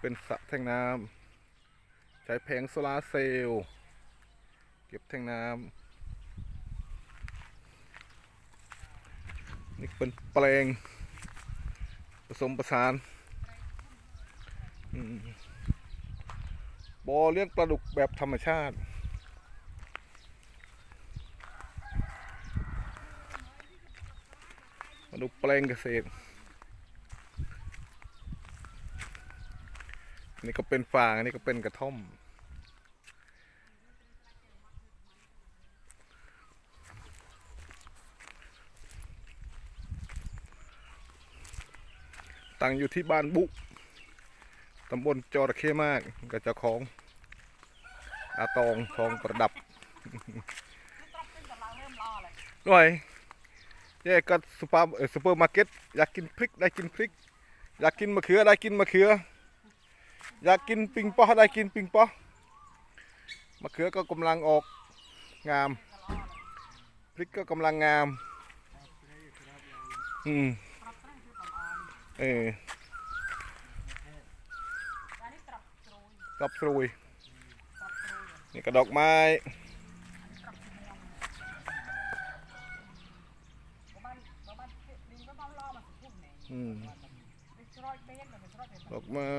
เป็นสระแทงน้ำใช้แผงโซลาร์เซลล์เก็บแทงน้ำนี่เป็นแปลงผสมประสานบ่อเลี้ยงปลาดุกแบบธรรมชาติมาดูแปลงเกษตร อันนี่ก็เป็นฟางอันนี้ก็เป็นกระท่อม ตั้งอยู่ที่บ้านบุตำบลจอระเข้มากกับเจ้าของอาตองทองประดับหน่อยแย่ก็ซูเปอร์เอ่อซูเปอร์มาร์เก็ตอยากกินพริกได้กินพริก อยากกินมะเขือได้กินมะเขือ อยากกินปิงปอได้กินปิงปอมะเขือก็กำลังออกงาม พริกก็กำลังงาม อืมเออตรับสรุยนี่ก็ดอกไม้อืมดอกไม้